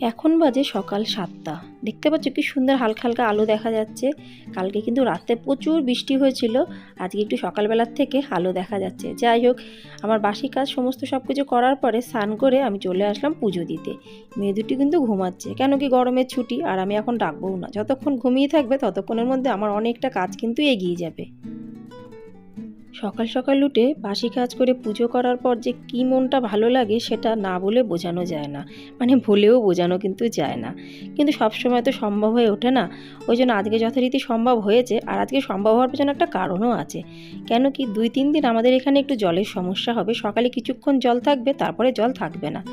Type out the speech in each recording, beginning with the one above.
এখন বাজে সকাল সাতটা। দেখতে পাচ্ছ কি সুন্দর হালকা হালকা আলো দেখা যাচ্ছে। কালকে কিন্তু রাতে প্রচুর বৃষ্টি হয়েছিল। আজকে একটু সকালবেলার থেকে আলো দেখা যাচ্ছে। যাই হোক, আমার বাসি কাজ সমস্ত সব কিছু করার পরে স্নান করে আমি চলে আসলাম পুজো দিতে। মেয়ে দুটি কিন্তু ঘুমাচ্ছে। কেন কি গরমের ছুটি আর আমি এখন ডাকবও না। যতক্ষণ ঘুমিয়ে থাকবে ততক্ষণের মধ্যে আমার অনেকটা কাজ কিন্তু এগিয়ে যাবে। সকাল সকাল উঠে বাসি কাজ করে পুজো করার পর যে কী মনটা ভালো লাগে সেটা না বলে বোঝানো যায় না। মানে ভুলেও বোঝানো কিন্তু যায় না। কিন্তু সবসময় তো সম্ভব হয়ে ওঠে না। ওই জন্য আজকে যথারীতি সম্ভব হয়েছে আর আজকে সম্ভব হওয়ার পেছনে একটা কারণও আছে। কেন কি দুই, তিন দিন আমাদের এখানে একটু জলের সমস্যা হবে। সকালে কিছুক্ষণ জল থাকবে, তারপরে জল থাকবে না।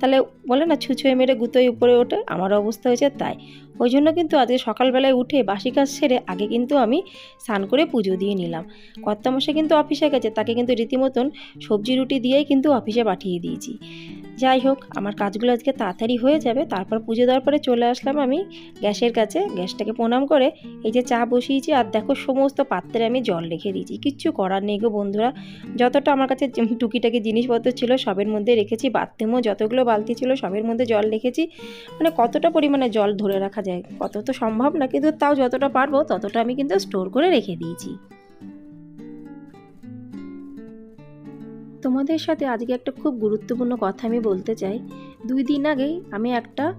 তাহলে বলে না ছুঁচুয়ে মেরে গুতোয় উপরে ওঠে। আমার অবস্থা হয়েছে তাই। ওই জন্য কিন্তু আজকে সকালবেলায় উঠে বাসি কাজ সেরে আগে কিন্তু আমি স্নান করে পুজো দিয়ে নিলাম। কর্তামশাই কিন্তু অফিসে গেছে, তাকে কিন্তু রীতিমতন সবজি রুটি দিয়েই কিন্তু অফিসে পাঠিয়ে দিয়েছি। যাই হোক, আমার কাজগুলো আজকে তাড়াতাড়ি হয়ে যাবে। তারপর পুজো দেওয়ার পরে চলে আসলাম আমি গ্যাসের কাছে। গ্যাসটাকে প্রণাম করে এই যে চা বসিয়েছি, আর দেখো সমস্ত পাত্রে আমি জল রেখে দিয়েছি। কিচ্ছু করার নেই গো বন্ধুরা। যতটা আমার কাছে টুকিটাকি জিনিসপত্র ছিল, সবের মধ্যে রেখেছি। বাথরুমও যতগুলো বালতি ছিল, সবের মধ্যে জল রেখেছি। মানে কতটা পরিমাণে জল ধরে রাখা যায়, কত তো সম্ভব না, কিন্তু তাও যতটা পারব, ততটা আমি কিন্তু স্টোর করে রেখে দিয়েছি। তোমাদের সাথে আজকে একটা খুব গুরুত্বপূর্ণ কথা আমি বলতে চাই। দুই দিন আগেই আমি একটা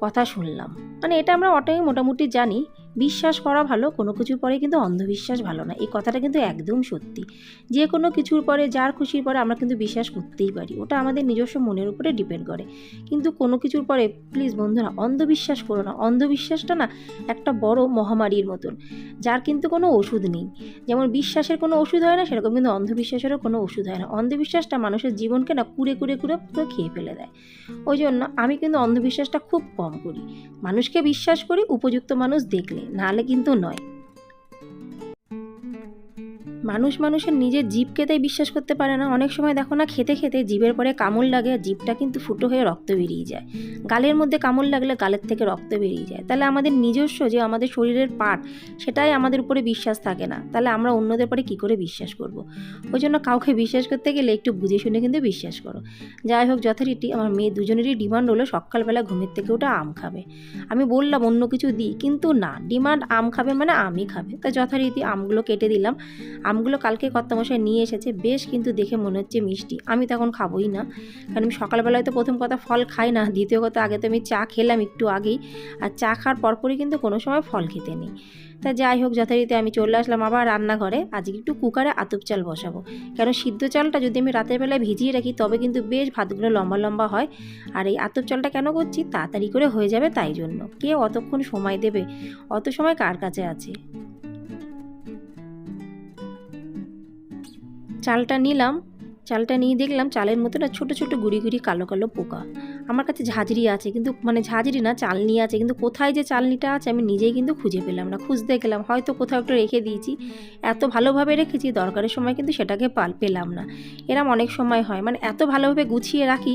কথা শুনলাম। মানে এটা আমরা অটাই মোটামুটি জানি। বিশ্বাস করা ভালো, কোনো কিছুর পরে কিন্তু অন্ধবিশ্বাস ভালো না। এই কথাটা কিন্তু একদম সত্যি। যে কোনো কিছুর পরে, যার খুশির পরে আমরা কিন্তু বিশ্বাস করতেই পারি। ওটা আমাদের নিজস্ব মনের উপরে ডিপেন্ড করে। কিন্তু কোনো কিছুর পরে, প্লিজ বন্ধুরা, অন্ধবিশ্বাস করো না। অন্ধবিশ্বাসটা না একটা বড় মহামারীর মতন, যার কিন্তু কোনো ওষুধ নেই। যেমন বিশ্বাসের কোনো ওষুধ হয় না, সেরকম কিন্তু অন্ধবিশ্বাসেরও কোনো ওষুধ হয় না। অন্ধবিশ্বাসটা মানুষের জীবনকে না কুড়ে কুড়ে কুড়ে পুরো খেয়ে ফেলে দেয়। ওই জন্য আমি কিন্তু অন্ধবিশ্বাসটা খুব কম করি। মানুষকে বিশ্বাস করি, উপযুক্ত মানুষ দেখলে। নাহলে কিন্তু নয়। মানুষ মানুষের নিজের জীবকে তাই বিশ্বাস করতে পারে না। অনেক সময় দেখো না, খেতে খেতে জীবের পরে কামড় লাগে আর জীবটা কিন্তু ফুটো হয়ে রক্ত বেরিয়ে যায়। গালের মধ্যে কামড় লাগলে গালের থেকে রক্ত বেরিয়ে যায়। তাহলে আমাদের নিজস্ব যে আমাদের শরীরের পার্ট সেটাই আমাদের উপরে বিশ্বাস থাকে না। তাহলে আমরা অন্যদের পরে কী করে বিশ্বাস করব। ওই জন্য কাউকে বিশ্বাস করতে গেলে একটু বুঝে শুনে কিন্তু বিশ্বাস করো। যাই হোক, যথারীতি আমার মেয়ে দুজনেরই ডিমান্ড হলো সকালবেলা ঘুমের থেকে ওটা আম খাবে। আমি বললাম, অন্য কিছু দিই? কিন্তু না ডিমান্ড আম খাবে মানে আমই খাবে। তা যথারীতি আমগুলো কেটে দিলাম। আমগুলো কালকে কর্তামশাই নিয়ে এসেছে, বেশ কিন্তু দেখে মনে হচ্ছে মিষ্টি। আমি তখন খাবোই না, কারণ আমি সকালবেলায় তো প্রথম কথা ফল খাই না, দ্বিতীয় কথা আগে তো আমি চা খেলাম একটু আগেই, আর চা খাওয়ার পরপরই কিন্তু কোনো সময় ফল খেতে নেই। তা যাই হোক, যথারীতি আমি চলে আসলাম আবার রান্নাঘরে, আজকে একটু কুকারে আতপ চাল বসাবো। কেন সিদ্ধ চালটা যদি আমি রাতের বেলায় ভিজিয়ে রাখি, তবে কিন্তু বেশ ভাতগুলো লম্বা লম্বা হয়, আর এই আতপ চালটা কেন করছি? তাড়াতাড়ি করে হয়ে যাবে তাই জন্য। কে অতক্ষণ সময় দেবে? অত সময় কার কাছে আছে? চালটা নিলাম। চালটা নিয়ে দেখলাম চালের মতো না ছোটো ছোটো গুড়ি গুড়ি কালো কালো পোকা। আমার কাছে ঝাঁঝরি আছে, কিন্তু মানে ঝাঁঝরি না চালনি আছে, কিন্তু কোথায় যে চালনিটা আছে আমি নিজেই কিন্তু খুঁজে পেলাম না, খুঁজতে গেলাম, হয়তো কোথাও একটু রেখে দিয়েছি। এত ভালোভাবে রেখেছি, দরকারের সময় কিন্তু সেটাকে পাল পেলাম না। এরম অনেক সময় হয় মানে এত ভালোভাবে গুছিয়ে রাখি,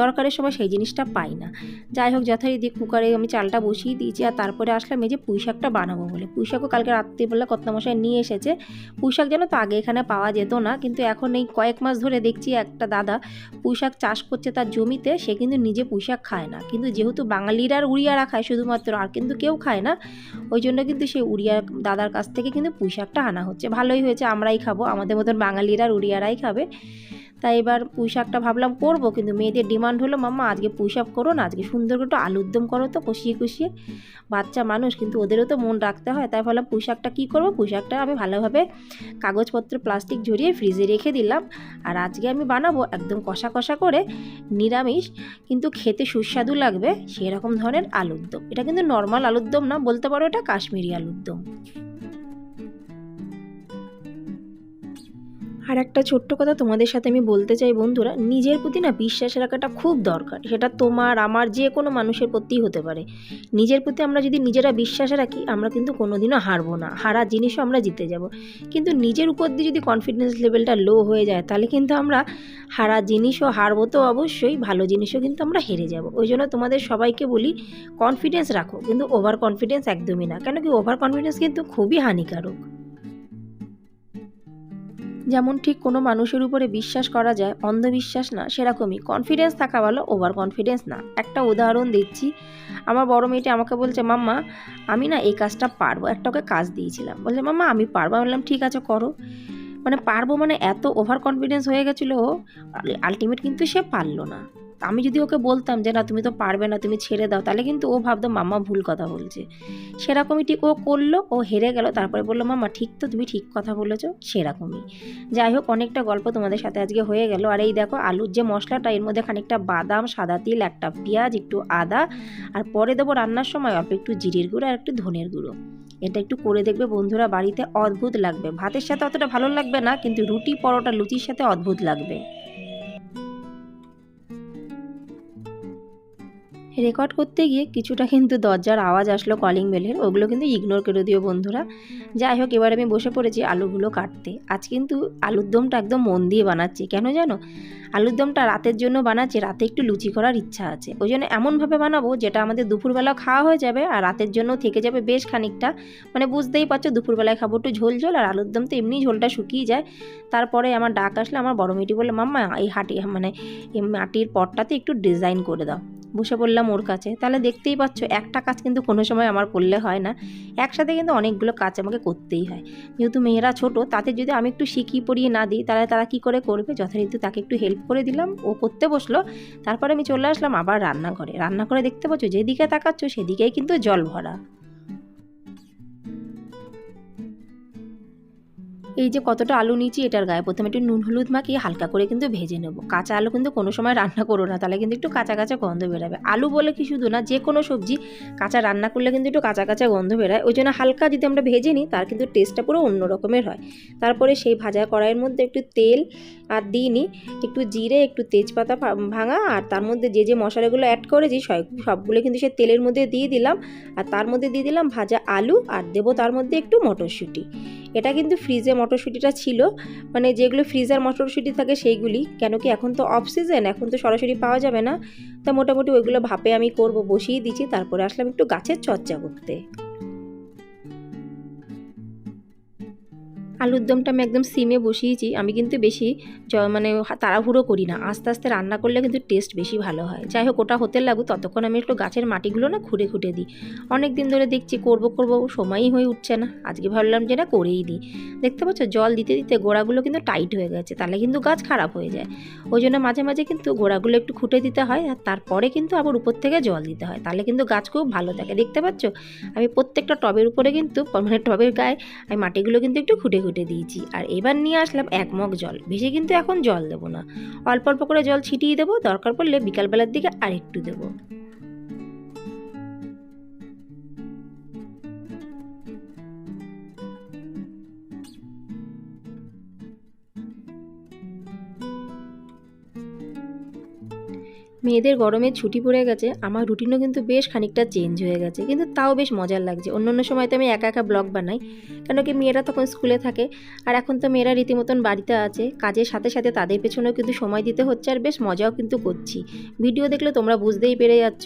দরকারের সময় সেই জিনিসটা পাই না। যাই হোক, যথারীতি কুকারে আমি চালটা বসিয়ে দিয়েছি, আর তারপরে আসলাম এই যে পুঁই শাকটা বানাবো বলে। পুঁই শাকও কালকে রাত্রিবেলা কর্তামশাই নিয়ে এসেছে। পুঁই শাক যেন তো আগে এখানে পাওয়া যেত না, কিন্তু এখন এই কয়েক মাস ধরে দেখছি একটা দাদা পুঁশাক চাষ করছে তার জমিতে, সে কিন্তু নিজে পুঁশাক খায় না। কিন্তু যেহেতু বাঙালিরা আর উড়িয়ারা খায় শুধুমাত্র, আর কিন্তু কেউ খায় না, ওই জন্য কিন্তু সেই উড়িয়া দাদার কাছ থেকে কিন্তু পুঁশাকটা আনা হচ্ছে। ভালোই হয়েছে, আমরাই খাব, আমাদের মতন বাঙালিরা উড়িয়ারাই খাবে। তাই এবার পুঁই শাকটা ভাবলাম করব, কিন্তু মেয়েদের ডিমান্ড হলো, মাম্মা, আজকে পুঁই শাক করো না, আজকে সুন্দর করে একটু আলুর দম করো তো, কষিয়ে কষিয়ে। বাচ্চা মানুষ, কিন্তু ওদেরও তো মন রাখতে হয়, তাই ভাবলাম পুঁই শাকটা কী করব? পুঁই শাকটা আমি ভালোভাবে কাগজপত্র, প্লাস্টিক ঝরিয়ে ফ্রিজে রেখে দিলাম, আর আজকে আমি বানাবো একদম কষা কষা করে নিরামিষ, কিন্তু খেতে সুস্বাদু লাগবে, সেরকম ধরনের আলুর দম। এটা কিন্তু নর্মাল আলুর দম না, বলতে পারো এটা কাশ্মীরি আলুর দম। আর একটা ছোট্ট কথা তোমাদের সাথে আমি বলতে চাই, বন্ধুরা, নিজের প্রতি না বিশ্বাস রাখাটা খুব দরকার। সেটা তোমার, আমার যে কোনো মানুষের প্রতিই হতে পারে। নিজের প্রতি আমরা যদি নিজেরা বিশ্বাস রাখি, আমরা কিন্তু কোনোদিনও হারবো না। হারা জিনিসও আমরা জিতে যাব। কিন্তু নিজের উপর দিয়ে যদি কনফিডেন্স লেভেলটা লো হয়ে যায়, তাহলে কিন্তু আমরা হারা জিনিসও হারবো তো অবশ্যই, ভালো জিনিসও কিন্তু আমরা হেরে যাব। ওই জন্য তোমাদের সবাইকে বলি কনফিডেন্স রাখো। কিন্তু ওভার কনফিডেন্স একদমই না। কেন কি ওভার কনফিডেন্স কিন্তু খুবই হানিকারক। যেমন ঠিক কোনো মানুষের উপরে বিশ্বাস করা যায়, অন্ধবিশ্বাস না, সেরকমই। কনফিডেন্স থাকা ভালো ওভার কনফিডেন্স না। একটা উদাহরণ দিচ্ছি। আমার বড় মেয়েটি আমাকে বলছে, মাম্মা, আমি না এই কাজটা পারব। একটা ওকে কাজ দিয়েছিলাম। বলছে, মাম্মা, আমি পারব। বললাম, ঠিক আছে, করো। মানে পারব মানে এত ওভার কনফিডেন্স হয়ে গেছিল আলটিমেট কিন্তু সে পারল না। আমি যদি ওকে বলতাম যে, না, তুমি তো পারবে না, তুমি ছেড়ে দাও, তাহলে কিন্তু ও ভাবতো, মাম্মা ভুল কথা বলছে। সেরকমই ঠিক ও করল, ও হেরে গেল, তারপরে বলল, মাম্মা, ঠিক তো, তুমি ঠিক কথা বলেছ, সেরকমই। যাই হোক, অনেকটা গল্প তোমাদের সাথে আজকে হয়ে গেল। আর এই দেখো, আলুর যে মশলাটা, এর মধ্যে খানিকটা বাদাম, সাদা তিল, একটা পেঁয়াজ, একটু আদা, আর পরে দেবো রান্নার সময় অল্প একটু জিরের গুঁড়ো আর একটু ধনের গুঁড়ো। এটা একটু করে দেখবে বন্ধুরা, বাড়িতে অদ্ভুত লাগবে। ভাতের সাথে অতটা ভালো লাগবে না, কিন্তু রুটি, পরোটা, লুচির সাথে অদ্ভুত লাগবে। রেকর্ড করতে গিয়ে কিছুটা কিন্তু দরজার আওয়াজ আসলো কলিং বেলের ওগুলো কিন্তু ইগনোর করে দিও বন্ধুরা। যাই হোক, এবার আমি বসে পড়েছি আলুগুলো কাটতে। আজ কিন্তু আলুর দমটা একদম মন দিয়ে বানাচ্ছি। কেন জানো? আলুর দমটা রাতের জন্য বানাচ্ছি, রাতে একটু লুচি করার ইচ্ছা আছে। ওই জন্য এমনভাবে বানাবো যেটা আমাদের দুপুরবেলা খাওয়া হয়ে যাবে আর রাতের জন্য থেকে যাবে বেশ খানিকটা। মানে বুঝতেই পারছ, দুপুরবেলায় খাব একটু ঝোল ঝোল আর আলুর দম তো এমনি ঝোলটা শুকিয়ে যায়। তারপরে আমার ডাক আসলে আমার বড় মেয়েটি বলল, মাম্মা, এই হাটি মানে এই মাটির পটটাতে একটু ডিজাইন করে দাও। বসে পড়লাম ওর কাছে। তাহলে দেখতেই পাচ্ছ, একটা কাজ কিন্তু কোনো সময় আমার করলে হয় না। একসাথে কিন্তু অনেকগুলো কাজ আমাকে করতেই হয়। যেহেতু মেয়েরা ছোট, তাতে যদি আমি একটু শিখিয়ে পড়িয়ে না দিই, তাহলে তারা কি করে করবে? যথারীতি তাকে একটু হেল্প করে দিলাম, ও করতে বসল। তারপরে আমি চলে আসলাম আবার রান্নাঘরে। রান্নাঘরে দেখতে পাচ্ছ, যেদিকে তাকাচ্ছ, সেদিকেই কিন্তু জল ভরা। এই যে কতটা আলু নিয়েছি এটার গায়ে প্রথমে একটু নুন হলুদ মাখিয়ে হালকা করে কিন্তু ভেজে নেব। কাঁচা আলু কিন্তু কোনো সময় রান্না করো না, তাহলে কিন্তু একটু কাঁচা কাঁচা গন্ধ বেরোবে। আলু বলে কি শুধু না, যে কোনো সবজি কাঁচা রান্না করলে কিন্তু একটু কাঁচা কাঁচা গন্ধ বেরোয়। ওই জন্য হালকা যদি আমরা ভেজে নিই, তার কিন্তু টেস্টটা পুরো অন্য রকমের হয়। তারপরে সেই ভাজা কড়াইয়ের মধ্যে একটু তেল আর দিইনি একটু জিরে, একটু তেজপাতা ভাঙা আর তার মধ্যে যে যে মশলাগুলো অ্যাড করেছি সবগুলো কিন্তু সে তেলের মধ্যে দিয়ে দিলাম। আর তার মধ্যে দিয়ে দিলাম ভাজা আলু আর দেবো তার মধ্যে একটু মটরশুঁটি। এটা কিন্তু ফ্রিজে মটরশুঁটিটা ছিল। মানে যেগুলো ফ্রিজার মটরশুঁটি থাকে সেইগুলি। কেন কি এখন তো অফ সিজন এখন তো সরাসরি পাওয়া যাবে না। তা মোটামুটি ওইগুলো ভাপে আমি করব, বসিয়ে দিচ্ছি। তারপরে আসলাম একটু গাছের চর্চা করতে। আলুর দমটা আমি একদম সিমে বসিয়েছি। আমি কিন্তু বেশি মানে তাড়াহুড়ো করি না। আস্তে আস্তে রান্না করলে কিন্তু টেস্ট বেশি ভালো হয়। যাই হোক, ওটা হতে লাগুক, ততক্ষণ আমি একটু গাছের মাটিগুলো না খুঁড়ে খুঁটে দিই। অনেক দিন ধরে দেখছি করব করব, সময়ই হয়ে উঠছে না। আজকে ভাবলাম যে না করেই দিই। দেখতে পাচ্ছ, জল দিতে দিতে গোড়াগুলো কিন্তু টাইট হয়ে গেছে, তাহলে কিন্তু গাছ খারাপ হয়ে যায়। ওই জন্য মাঝে মাঝে কিন্তু গোড়াগুলো একটু খুঁটে দিতে হয়, আর তারপরে কিন্তু আবার উপর থেকে জল দিতে হয়। তাহলে কিন্তু গাছ খুব ভালো থাকে। দেখতে পাচ্ছ? আমি প্রত্যেকটা টবের উপরে কিন্তু মানে টবের গায়ে, আমি মাটিগুলো কিন্তু একটু খুঁটে খুঁটে দিয়েছি। আর এবার নিয়ে আসলাম এক মগ জল। বেশি কিন্তু এখন জল দেবো না। অল্প অল্প করে জল ছিটিয়ে দেবো। দরকার পড়লে বিকালবেলার দিকে আরেকটু দেবো। মেয়েদের গরমে ছুটি পড়ে গেছে, আমার রুটিনও কিন্তু বেশ খানিকটা চেঞ্জ হয়ে গেছে। কিন্তু তাও বেশ মজার লাগছে। অন্য অন্য সময় তো আমি একা একা ব্লগ বানাই, কেন কি মেয়েরা তখন স্কুলে থাকে, আর এখন তো মেয়েরা রীতিমতন বাড়িতে আছে, কাজের সাথে সাথে তাদের পেছনেও কিন্তু সময় দিতে হচ্ছে, আর বেশ মজাও কিন্তু করছি। ভিডিও দেখলে তোমরা বুঝতেই পেরে যাচ্ছ।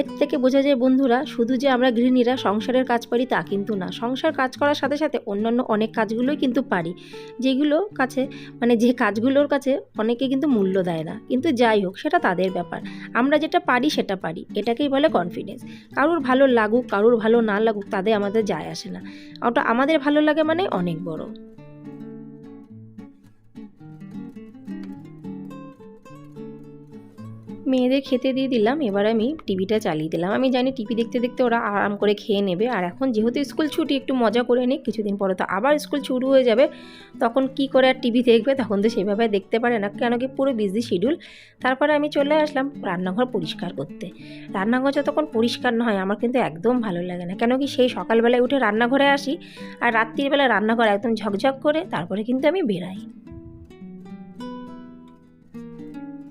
এর থেকে বোঝা যায় বন্ধুরা, শুধু যে আমরা গৃহিণীরা সংসারের কাজ পারি তা কিন্তু না। সংসার কাজ করার সাথে সাথে অন্যান্য অনেক কাজগুলোই কিন্তু পারি। যেগুলো কাছে মানে যে কাজগুলোর কাছে অনেকে কিন্তু মূল্য দেয় না। কিন্তু যাই হোক, সেটা তাদের ব্যাপার। আমরা যেটা পারি সেটা পারি। এটাকেই বলে কনফিডেন্স কারোর ভালো লাগুক, কারোর ভালো না লাগুক, তাদের আমাদের যায় আসে না। ওটা আমাদের ভালো লাগে মানে অনেক বড়। মেয়েদের খেতে দিয়ে দিলাম, এবার আমি টিভিটা চালিয়ে দিলাম। আমি জানি টিভি দেখতে দেখতে ওরা আরাম করে খেয়ে নেবে। আর এখন যেহেতু স্কুল ছুটি, একটু মজা করে নিই কিছুদিন পরে তো আবার স্কুল শুরু হয়ে যাবে। তখন কি করে আর টিভি দেখবে? তখন তো সেভাবে দেখতে পারে না। কেন কি পুরো বিজি শিডিউল তারপরে আমি চলে আসলাম রান্নাঘর পরিষ্কার করতে। রান্নাঘর যতক্ষণ পরিষ্কার না হয়, আমার কিন্তু একদম ভালো লাগে না। কেন কি সেই সকালবেলায় উঠে রান্নাঘরে আসি, আর রাত্রিবেলা রান্নাঘর একদম ঝকঝক করে, তারপরে কিন্তু আমি বেরাই।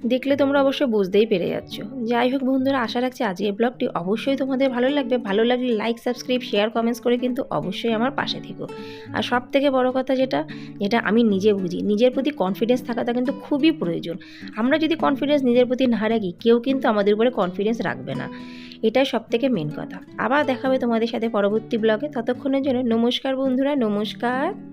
দেখলে তোমরা অবশ্যই বুঝতেই পেরে যাচ্ছ। যাই হোক বন্ধুরা, আশা রাখছি এই ব্লগটি অবশ্যই তোমাদের ভালো লাগবে। ভালো লাগলে লাইক সাবস্ক্রাইব শেয়ার কমেন্টস করে কিন্তু অবশ্যই আমার পাশে থেকো। আর সব থেকে বড় কথা যেটা যেটা আমি নিজে বুঝি, নিজের প্রতি কনফিডেন্স থাকাটা কিন্তু খুবই প্রয়োজন। আমরা যদি কনফিডেন্স নিজের প্রতি না রাখি, কেউ কিন্তু আমাদের উপরে কনফিডেন্স রাখবে না। এটাই সব থেকে মেন কথা। আবার দেখাবে তোমাদের সাথে পরবর্তী ব্লগে ততক্ষণের জন্য নমস্কার বন্ধুরা, নমস্কার।